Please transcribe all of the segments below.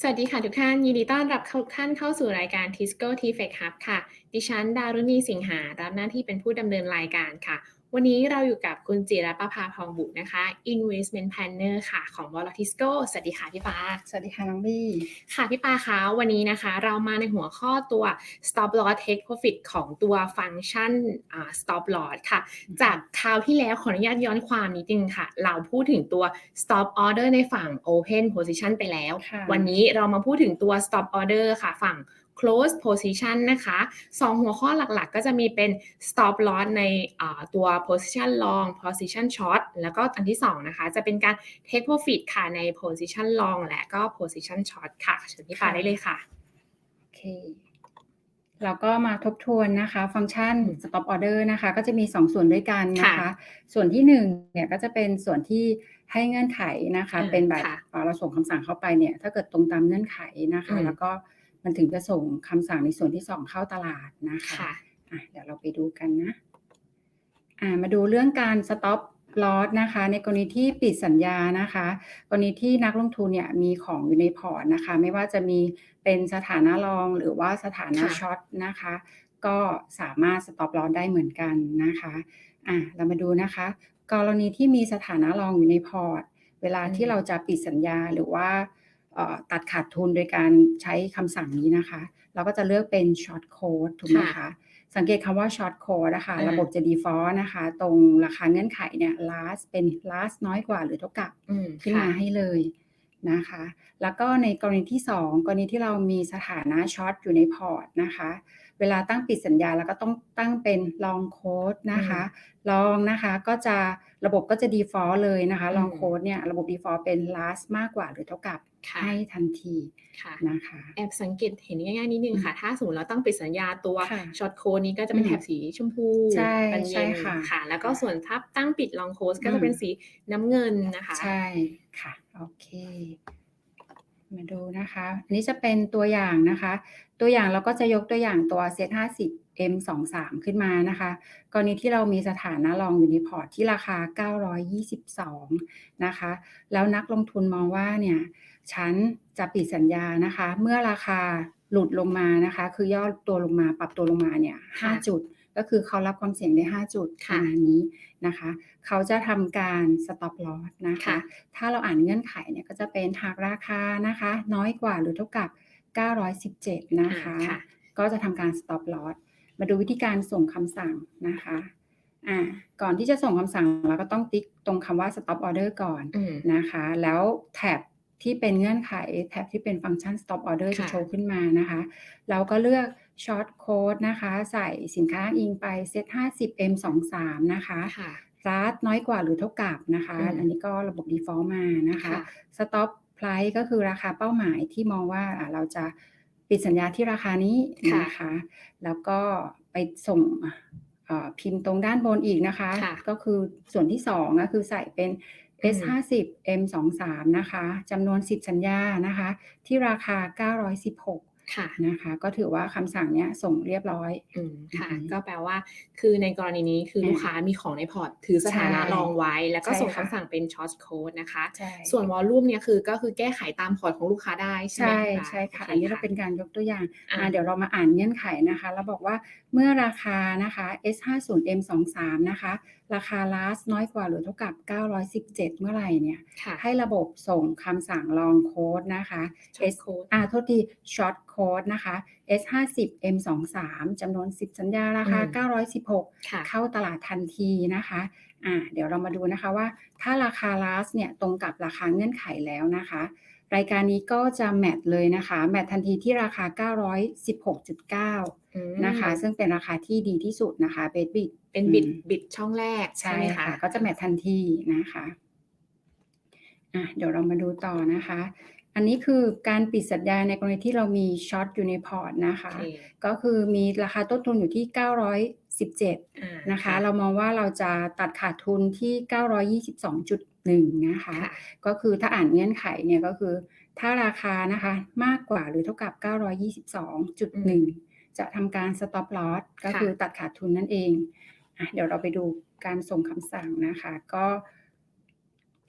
สวัสดีค่ะทุกท่าน ยินดีต้อนรับทุกท่านเข้าสู่รายการ Tisco t f e c Hub ค่ะ ดิฉันดารุณีสิงหารับหน้าที่เป็นผู้ดำเนินรายการค่ะ วันนี้เราอยู่กับคุณจิรประภาพองบุตรนะคะ Investment Planner ค่ะ ของ w a l l Tisco สวัสดีค่ะพี่ปาสวัสดีค่ะน้องบี้ค่ะพี่ปาคะวันนี้นะคะ เรามาในหัวข้อตัว stop loss take profit ของตัวฟังก์ชันอ่า stop loss ค่ะ จากคราวที่แล้วขออนุญาตย้อนความนิดนึงค่ะ เราพูดถึงตัว stop order ในฝั่ง open position ไปแล้วค่ะวันนี้เรามาพูดถึงตัว stop order ค่ะฝั่ง close position นะคะสองหัวข้อหลักๆ ก็จะมีเป็น stop loss ในอ่าตัว position long position short แล้วก็อันที่สองนะคะ จะเป็นการ take profit ค่ะใน position long และก็ position short ค่ะเชิญพี่ปาค่ะได้เลยค่ะโอเคเราก็มาทบทวนนะคะ ฟังก์ชันอืม stop order นะคะ ก็จะมี 2 ส่วนด้วยกันนะคะค่ะส่วนที่1เนี่ยก็จะเป็นส่วนที่ให้เงื่อนไขนะคะอ่าเป็นแบบค่ะเอ่อเราส่งคำสั่งเข้าไปเนี่ย ถ้าเกิดตรงตามเงื่อนไขนะคะอืมแล้วก็ มันถึงจะส่งคำสั่งในส่วนที่2เข้าตลาดนะคะค่ะอะเดี๋ยวเราไปดูกันนะอ่ามาดูเรื่องการ stop loss นะคะ ในกรณีที่ปิดสัญญานะคะ กรณีที่นักลงทุนเนี่ยมีของอยู่ในพอร์ตนะคะ ไม่ว่าจะมีเป็นสถานะรองหรือว่าสถานะค่ะช็อตนะคะ ก็สามารถ stop loss ได้เหมือนกันนะคะอะเรามาดูนะคะ กรณีที่มีสถานะรองอยู่ในพอร์ต เวลาที่เราจะปิดสัญญาหรือว่าเอ่อ ตัดขาดทุนโดยการใช้คำสั่งนี้นะคะ เราก็จะเลือกเป็น short code ถูกไหมค่ะคะ สังเกตคำว่า short code นะคะอ่าระบบจะ default นะคะ ตรงราคาเงื่อนไขเนี่ย last เป็น last น้อยกว่าหรือเท่ากับอืมขึ้นค่ะมาให้เลยนะคะ แล้วก็ในกรณีที่ 2 กรณีที่เรามีสถานะช็อตอยู่ในพอร์ตนะคะ เวลาตั้งปิดสัญญาแล้วก็ต้องตั้งเป็น long code นะคะ long นะคะก็จะระบบก็จะ default เลยนะคะ long อืม code เนี่ยระบบ default เป็น last มากกว่าหรือเท่ากับค่ะให้ทันทีค่ะนะคะแอบสังเกตเห็นง่ายๆนิดนึงค่ะ ถ้าสมมติเราตั้งปิดสัญญาตัวค่ะช็อตโค้ดนี้ก็จะเป็นอืมแถบสีชมพูใช่บานใช่เย็นค่ะค่ะ แล้วก็ค่ะส่วนถ้าตั้งปิดลองโค้ดก็อืจะมเป็นสีน้ำเงินนะคะ ใช่ค่ะ โอเค มาดูนะคะ อันนี้จะเป็นตัวอย่างนะคะ ตัวอย่างเราก็จะยกตัวอย่างตัวเซต50 M 2 3ขึ้นมานะคะ กรณีที่เรามีสถานะรองอยู่ในพอร์ตที่ราคา 922 นะคะ แล้วนักลงทุนมองว่าเนี่ยฉันจะปิดสัญญานะคะ เมื่อราคาหลุดลงมานะคะ คือย่อตัวลงมาปรับตัวลงมาเนี่ย 5 จุด ก็คือเขารับความเสี่ยงได้ 5 จุดปค่ะระมาณนี้นะคะ เขาจะทำการ stop loss นะคะค่ะถ้าเราอ่านเงื่อนไขเนี่ยก็จะเป็นหากราคานะคะ น้อยกว่าหรือเท่ากับ 917 นะคะอ่าค่ะก็จะทำการ stop loss มาดูวิธีการส่งคำสั่งนะคะอ่าก่อนที่จะส่งคำสั่งเราก็ต้องติ๊กตรงคำว่า stop order ก่อนอืมนะคะ แล้วแท็บที่เป็นเงื่อนไขแท็บที่เป็นฟังก์ชัน stop order จะค่ะโชว์ขึ้นมานะคะ เราก็เลือก short code นะคะ ใส่สินค้าอิงไป set 50 m 2 3 นะคะค่ะรัดน้อยกว่าหรือเท่ากับนะคะอืมอันนี้ก็ระบบ default มานะคะค่ะ stop price ก็คือราคาเป้าหมายที่มองว่าอะเราจะปิดสัญญาที่ราคานี้ค่ะนะคะ แล้วก็ไปส่งเอ่อพิมพ์ตรงด้านบนอีกนะคะค่ะก็คือส่วนที่สองก็คือใส่เป็นอืม S 5 0 M 2 3นะคะจำนวน 10 สัญญานะคะ ที่ราคา 916 ค่ะนะคะ ก็ถือว่าคำสั่งเนี้ยส่งเรียบร้อยอืมค่ะอืมก็แปลว่า คือในกรณีนี้คืออ่าลูกค้ามีของในพอร์ต ถือสถานะใช่รองไว้ แล้วก็ใช่ส่งค่ะคำสั่งเป็นช็อตโค้ดนะคะใช่ส่วนวอลลุ่มเนี่ยคือก็คือแก้ไขตามพอร์ตของลูกค้าได้ใช่ไหมใช่พี่ปาใช่ค่ะโออันนี้เราค่ะเป็นการยกตัวอย่างอ่าอ่าเดี๋ยวเรามาอ่านเงื่อนไขนะคะ แล้วบอกว่าเมื่อราคานะคะ S 5 0 M 2 3 นะคะ ราคา last น้อยกว่าหรือเท่ากับ 917 เมื่อไหร่เนี่ยค่ะให้ระบบส่งคำสั่ง long code นะคะช็อต S โค้ดอ่าโทษที short code นะคะ S 5 0 M 2 3 จำนวน 10 สัญญาราคา 916ค่ะเข้าตลาดทันทีนะคะอ่าเดี๋ยวเรามาดูนะคะว่า ถ้าราคา last เนี่ยตรงกับราคาเงื่อนไขแล้วนะคะรายการนี้ก็จะแมทเลยนะคะ แมททันทีที่ราคา 916.9อืม นะคะ ซึ่งเป็นราคาที่ดีที่สุดนะคะเบสบิดเป็นบิดบิดช่องแรกใช่ใช่ไหมค่ะคะก็จะแมททันทีนะคะอะเดี๋ยวเรามาดูต่อนะคะ อันนี้คือการปิดสัญญาในกรณีที่เรามีช็อตอยู่ในพอร์ตนะคะโอเคก็คือมีราคาต้นทุนอยู่ที่ 917อ่านะคะ เรามองว่าเราจะตัดขาดทุนที่ 922.1 นะคะค่ะก็คือถ้าอ่านเงื่อนไขเนี่ยก็คือถ้าราคานะคะมากกว่าหรือเท่ากับ 922.1 จะทำการ stop loss ก็คือตัดขาดทุนนั่นเองอะเดี๋ยวเราไปดูการส่งคำสั่งนะคะ ก็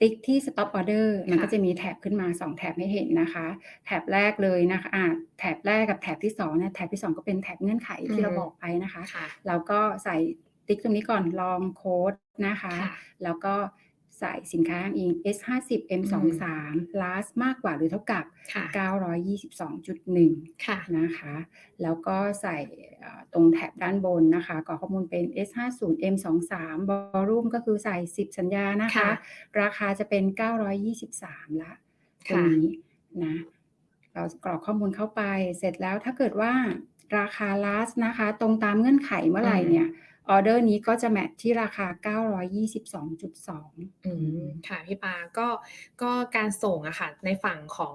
ติ๊กที่ stop order มันก็ค่ะจะมีแถบขึ้นมา 2 แถบให้เห็นนะคะ แถบแรกเลยนะคะอ่าแถบแรกกับแถบที่2เนี่ยแถบที่ 2 ก็เป็นแถบเงื่อนไขที่เราบอกไปนะคะค่ะเราก็ใส่ติ๊กตรงนี้ก่อนลองโค้ดนะคะค่ะแล้วก็ ใส่สินค้าอ้างอิง S50 M23 last มากกว่าหรือเท่ากับค่ะ922.1ค่ะนะคะ แล้วก็ใส่เอ่อตรงแถบด้านบนนะคะกรอกข้อมูลเป็น S50 M23 Volume ก็คือใส่ 10 สัญญานะคะค่ะราคาจะเป็น 923 ละตรงค่ะนี้นะ เรากรอกข้อมูลเข้าไปเสร็จแล้วถ้าเกิดว่าราคา last นะคะ ตรงตามเงื่อนไขเมื่อไหร่อืมเนี่ย ออเดอร์นี้ก็จะแมทที่ราคา 922.2อืมค่ะพี่ปาก็ก็การส่งอะค่ะในฝั่งของ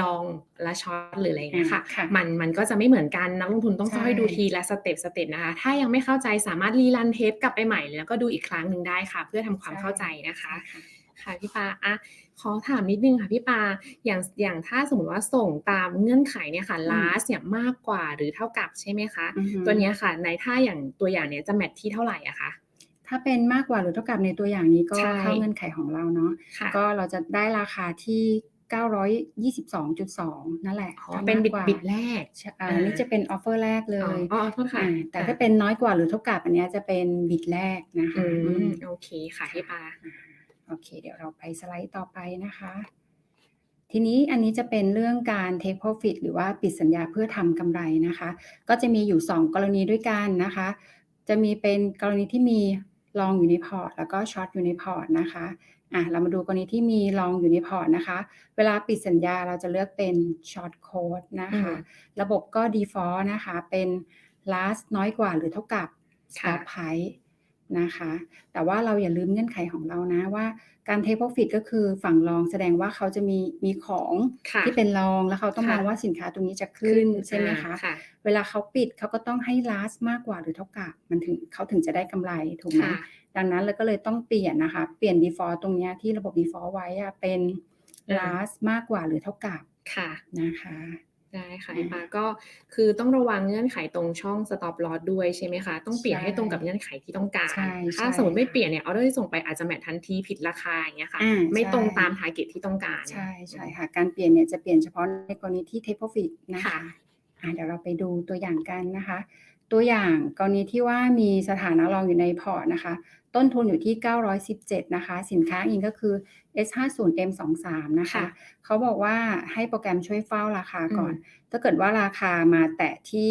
ลองและช็อตหรืออะไรอย่างเงี้ยค่ะอ่าค่ะ มันมันก็จะไม่เหมือนกันนักลงทุนต้องใช่ค่อยๆดูทีละสเต็ปสเต็ปนะคะ ถ้ายังไม่เข้าใจสามารถรีรันเทปกลับไปใหม่แล้วก็ดูอีกครั้งหนึ่งได้ค่ะ เพื่อทำความเข้าใจนะคะใช่ ค่ะค่ะพี่ปาอะขอถามนิดนึงค่ะพี่ปาอย่างอย่างถ้าสมมติว่าส่งตามเงื่อนไขเนี่ยค่ะอืม last เนี่ยมากกว่าหรือเท่ากับใช่ไหมคะอือฮึตัวเนี้ยค่ะ ในถ้าอย่างตัวอย่างเนี้ยจะแมทที่เท่าไหร่อะคะถ้าเป็นมากกว่าหรือเท่ากับในตัวอย่างนี้ก็ใช่เข้าเงื่อนไขของเราเนาะค่ะก็เราจะได้ราคาที่922.2 นั่นแหละอ๋อถ้าเป็นมากบิดกว่าบิดแรกใช่อ่าอ่านี่จะเป็นออฟเฟอร์แรกเลอ๋อยอ๋อโทษค่ะอ่าแต่อ่าถ้าเป็นน้อยกว่าหรือเท่ากับอันเนี้ยจะเป็นบิดแรกนะคะอือืมมโอเคค่ะพี่ปา โอเค เดี๋ยวเราไปสไลด์ต่อไปนะคะ ทีนี้อันนี้จะเป็นเรื่องการ take profit หรือว่าปิดสัญญาเพื่อทำกำไรนะคะ ก็จะมีอยู่ 2 กรณีด้วยกันนะคะ จะมีเป็นกรณีที่มีลองอยู่ในพอร์ต แล้วก็ช็อตอยู่ในพอร์ตนะคะอะเรามาดูกรณีที่มีลองอยู่ในพอร์ตนะคะ เวลาปิดสัญญาเราจะเลือกเป็นช็อตโค้ดนะคะอืมระบบก็ default นะคะ เป็น last น้อยกว่าหรือเท่ากับค่ะ stop price นะคะ แต่ว่าเราอย่าลืมเงื่อนไขของเรานะว่าการ take profit ก็คือฝั่งรองแสดงว่าเขาจะมีมีของค่ะที่เป็นรองแล้วเขาต้องค่ะมองว่าสินค้าตรงนี้จะขึ้นใช่ไหมอ่าคะค่ะเวลาเขาปิดเขาก็ต้องให้ last มากกว่าหรือเท่ากับมันถึงเขาถึงจะได้กำไรถูกไหมค่ะดังนั้นเราก็เลยต้องเปลี่ยนนะคะ เปลี่ยน default ตรงเนี้ยที่ระบบ default ไว้อะเป็นอ่า last มากกว่าหรือเท่ากับค่ะนะคะ ได้ค่ะอ่าพี่ปาก็คือต้องระวังเงื่อนไขตรงช่อง stop loss ด้วยใช่ไหมคะ ต้องเปลี่ยนใช่ให้ตรงกับเงื่อนไขที่ต้องการใช่ถ้าใช่สมมติไม่ค่ะเปลี่ยนเนี่ยออเดอร์ที่ส่งไปอาจจะแมททันทีผิดราคาอย่างเงี้ยค่ะอ่าไม่ใช่ตรงตาม target ที่ต้องการ ใช่ใช่ค่ะ การเปลี่ยนเนี่ยจะเปลี่ยนเฉพาะในกรณีที่ take profit นะคะค่ะอะ เดี๋ยวเราไปดูตัวอย่างกันนะคะ ตัวอย่างกรณีที่ว่ามีสถานะรองอยู่ในพอร์ตนะคะ ต้นทุนอยู่ที่ 917 นะคะ สินค้าอิงก็คือ S50M23 นะคะค่ะเขาบอกว่าให้โปรแกรมช่วยเฝ้าราคาก่อนอืมถ้าเกิดว่าราคามาแตะที่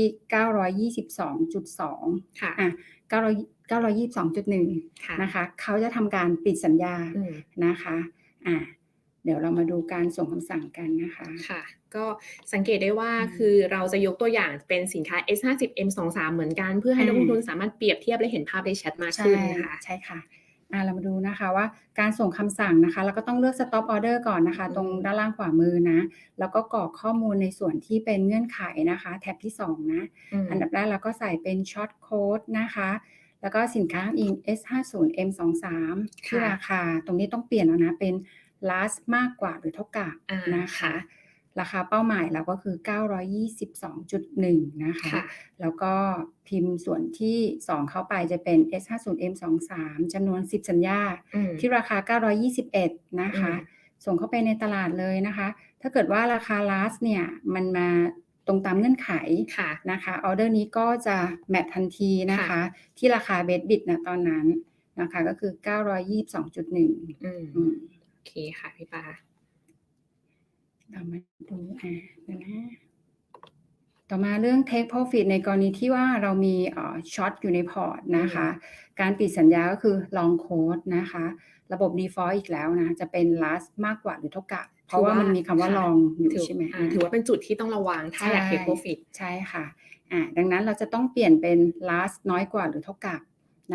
922.2 ค่ะอะ900 922.1ค่ะนะคะ เขาจะทำการปิดสัญญาอืมนะคะ อะ เดี๋ยวเรามาดูการส่งคำสั่งกันนะคะค่ะ ก็สังเกตได้ว่าอืมคือเราจะยกตัวอย่างเป็นสินค้า S50 M23 เหมือนกันเพื่อให้อืมนักลงทุนสามารถเปรียบเทียบและเห็นภาพได้ชัดมากใช่ขึ้นนะคะใช่ค่ะอะเรามาดูนะคะว่าการส่งคำสั่งนะคะเราก็ต้องเลือก stop order ก่อนนะคะอืมตรงด้านล่างขวามือนะ แล้วก็กรอกข้อมูลในส่วนที่เป็นเงื่อนไขนะคะ แท็บที่ 2 นะมอันดับแรกเราก็ใส่เป็น short code นะคะ แล้วก็สินค้าอิง S50M23 ที่ค่ะราคา ตรงนี้ต้องเปลี่ยนแล้วนะเป็น last มากกว่าหรือเท่ากับอ่านะคะค่ะราคาเป้าหมายเราก็คือ 922.1 นะคะค่ะแล้วก็พิมพ์ส่วนที่ 2 เข้าไปจะเป็น S50M23 จำนวน 10 สัญญาอืมที่ราคา 921 นะคะอืมส่งเข้าไปในตลาดเลยนะคะ ถ้าเกิดว่าราคา last เนี่ยมันมาตรงตามเงื่อนไขค่ะนะคะออเดอร์นี้ก็จะแมททันทีนะคะค่ะที่ราคาเบสบิดนะตอนนั้นนะคะก็คือ 922.1อืมอืมโอ เคค่ะพี่ปาเรามาดูอ่าเดี๋ยวนะต่อมาเรื่อง take profit ในกรณีที่ว่าเรามีเอ่อช็อตอยู่ในพอร์ตนะคะ การปิดสัญญาก็คือ long code นะคะ ระบบ default อีกแล้วนะ จะเป็น last มากกว่าหรือเท่ากับ เพราะว่ามันมีคำว่าค่ะ long อยู่ถือใช่ไหมอ่าถือว่าเป็นจุดที่ต้องระวังถ้าอยากใช่เก็บ profit ใช่ค่ะอ่าดังนั้นเราจะต้องเปลี่ยนเป็น last น้อยกว่าหรือเท่ากับ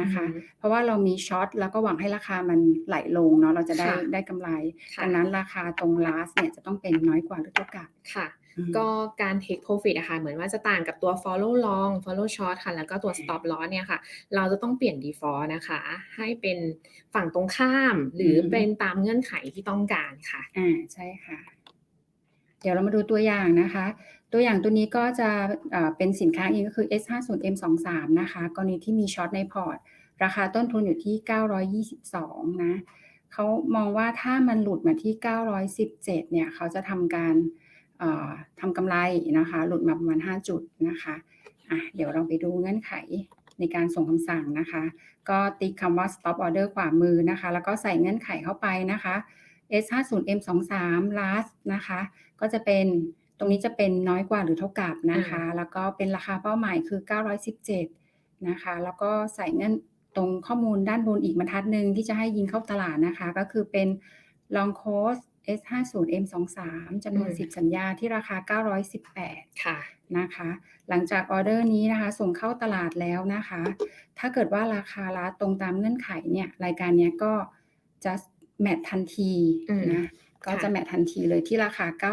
นะคะอืมเพราะว่าเรามีช็อตแล้วก็หวังให้ราคามันไหลลงเนาะเราจะได้ค่ะได้กำไรค่ะ ดังนั้นราคาตรง last เนี่ยจะต้องเป็นน้อยกว่าหรือเท่ากับค่ะ อืม ก็การ take profit อะค่ะเหมือนว่าจะต่างกับตัว follow long follow short ค่ะ แล้วก็ตัว stop loss เนี่ยค่ะ เราจะต้องเปลี่ยน default นะคะ ให้เป็นฝั่งตรงข้าม หรืออม เป็นตามเงื่อนไขที่ต้องการค่ะ อ่าใช่ค่ะ เดี๋ยวเรามาดูตัวอย่างนะคะ ตัวอย่างตัวนี้ก็จะเอ่อเป็นสินค้าเอีกก็คือ S50M23 นะคะ กรณีที่มีช็อตในพอร์ต ราคาต้นทุนอยู่ที่ 922 นะเขามองว่าถ้ามันหลุดมาที่ 917 เนี่ย เขาจะทำการทำกำไรนะคะ หลุดมาประมาณ 5 จุดนะคะอะเดี๋ยวเราไปดูเงื่อนไขในการส่งคำสั่งนะคะ ก็ติ๊กคำว่า stop order ขวามือนะคะ แล้วก็ใส่เงื่อนไขเข้าไปนะคะ S50M23 last นะคะ ก็จะเป็นตรงนี้จะเป็นน้อยกว่าหรือเท่ากับนะคะ แล้วก็เป็นราคาเป้าหมายคือ 917 นะคะ แล้วก็ใส่เงื่อนตรงข้อมูลด้านบนอีกบรรทัดหนึ่งที่จะให้ยิงเข้าตลาดนะคะ ก็คือเป็น long cost S50M23 จำนวนอืม10 สัญญาที่ราคา 918 ค่ะนะคะ หลังจากออเดอร์นี้นะคะ ส่งเข้าตลาดแล้วนะคะ ถ้าเกิดว่าราคาละตรงตามเงื่อนไขเนี่ย รายการเนี้ยก็จะ แมททันทีอืมนะก็ค่ะจะแมททันทีเลยที่ราคา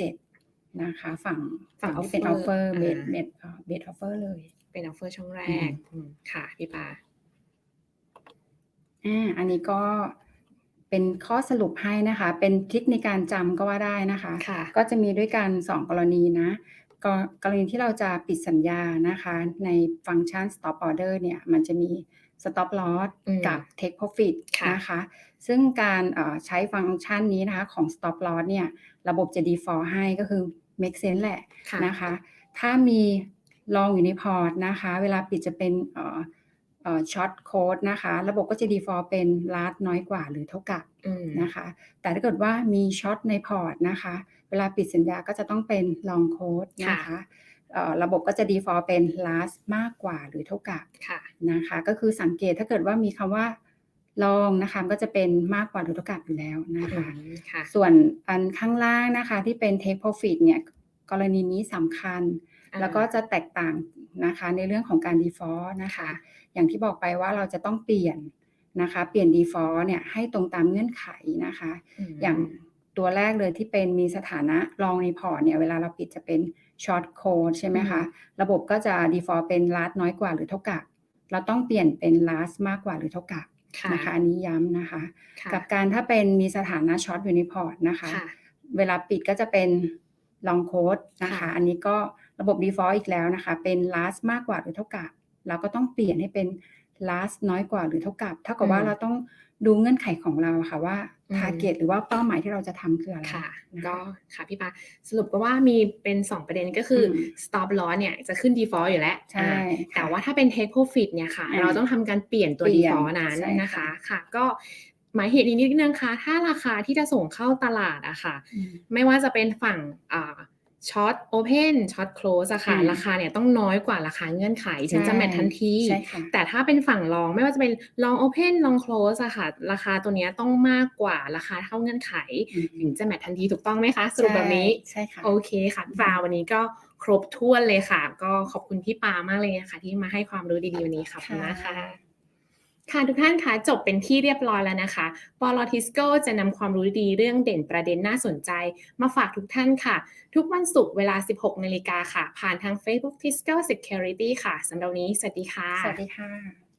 917 นะคะ ฝั่งฝั่งที่เป็นออ offer ฟเฟอร์เบอ่าสเบสเบสออฟเฟอร์เลย เป็นออฟเฟอร์ช่องแรอืกมอืมค่ะพี่ปาอ่าอันนี้ก็เป็นข้อสรุปให้นะคะ เป็นทริคในการจำก็ว่าได้นะคะค่ะก็จะมีด้วยกัน 2 กรณีนะกรกรณีที่เราจะปิดสัญญานะคะ ในฟังก์ชัน stop order เนี่ย มันจะมี stop loss อืมกับ take profit ค่ะนะคะ ซึ่งการเอ่อใช้ฟังก์ชันนี้นะคะของ stop loss เนี่ย ระบบจะ default ให้ก็คือ make sense แหละค่ะนะคะ ถ้ามีลองอยู่ในพอร์ตนะคะ เวลาปิดจะเป็นเอ่อเอ่อช็อตโค้ดนะคะ ระบบก็จะ default เป็น last น้อยกว่าหรือเท่ากับอืมนะคะ แต่ถ้าเกิดว่ามีช็อตในพอร์ตนะคะ เวลาปิดสัญญาก็จะต้องเป็น long code นะคะเอ่อ ระบบก็จะ default เป็น last มากกว่าหรือเท่ากับค่ะนะคะ ก็คือสังเกตถ้าเกิดว่ามีคำว่า long นะคะก็จะเป็นมากกว่าหรือเท่ากับอยู่แล้วนะคะอืมค่ะส่วนอันข้างล่างนะคะที่เป็น take profit เนี่ยกรณีนี้สำคัญอ่าแล้วก็จะแตกต่างนะคะในเรื่องของการ default นะคะค่ะอย่างที่บอกไปว่าเราจะต้องเปลี่ยนนะคะ เปลี่ยน default เนี่ยให้ตรงตามเงื่อนไขนะคะมอย่าง ตัวแรกเลยที่เป็นมีสถานะรองในพอร์ตเนี่ยเวลาเราปิดจะเป็น short code ใช่ไหมคะ ระบบก็จะ default เป็น last น้อยกว่าหรือเท่ากับ เราต้องเปลี่ยนเป็น last มากกว่าหรือเท่ากับค่ะนะคะอันนี้ย้ำนะคะค่ะกับการถ้าเป็นมีสถานะช็อตอยู่ในพอร์ตนะคะค่ะเวลาปิดก็จะเป็น long code นะคะค่ะอันนี้ก็ระบบ default อีกแล้วนะคะ เป็น last มากกว่าหรือเท่ากับ เราก็ต้องเปลี่ยนให้เป็น last น้อยกว่าหรือเท่ากับ เท่ากับว่าเราต้อง ดูเงื่อนไขของเราค่ะว่า target หรือว่าเป้าหมายที่เราจะทำคืออะไรค่ะนะก็คะค่ะพี่ปาสรุปก็ว่ามีเป็น 2 ประเด็นก็คืออม stop loss เนี่ยจะขึ้น default อยู่แล้วใช่อ่าค่ะแต่ว่าถ้าเป็น take profit เนี่ยค่ะอ่าเราต้องทำการเปลี่ยนตัวเปลี่ยน default นั้นใช่นะคะค่ะค่ะก็หมายเหตุนิดนึงค่ะถ้าราคาที่จะส่งเข้าตลาดอะค่ะอืมไม่ว่าจะเป็นฝั่งอ่า ช็อตโอเพนช็อตโคลสอะค่ะอืมราคาเนี่ยต้องน้อยกว่าราคาเงื่อนไขถึงจะใช่แมททันทีใช่ค่ะแต่ถ้าเป็นฝั่งลองไม่ว่าจะเป็นลองโอเพนลองโคลสอะค่ะ ราคาตัวเนี้ยต้องมากกว่าราคาเท่าเงื่อนไขอืมถึงจะแมททันทีถูกต้องไหมคะ สรุปแบบนี้ใช่ค่ะโอเคค่ะพี่ปาวันนี้ก็ครบถ้วนเลยค่ะ ก็ขอบคุณพี่ปามากเลยนะคะที่มาให้ความรู้ดีๆวันนี้ค่ะขอบคุณมากค่ะ ค่ะทุกท่านคะจบเป็นที่เรียบร้อยแล้วนะคะปอลอทิสโกจะนำความรู้ดีเรื่องเด่นประเด็นน่าสนใจ มาฝากทุกท่านค่ะ ทุกวันศุกร์เวลา 16นาฬิกาค่ะ ผ่านทาง Facebook Tisco Security ค่ะสำหรับนี้ สวัสดีค่ะ สวัสดีค่ะ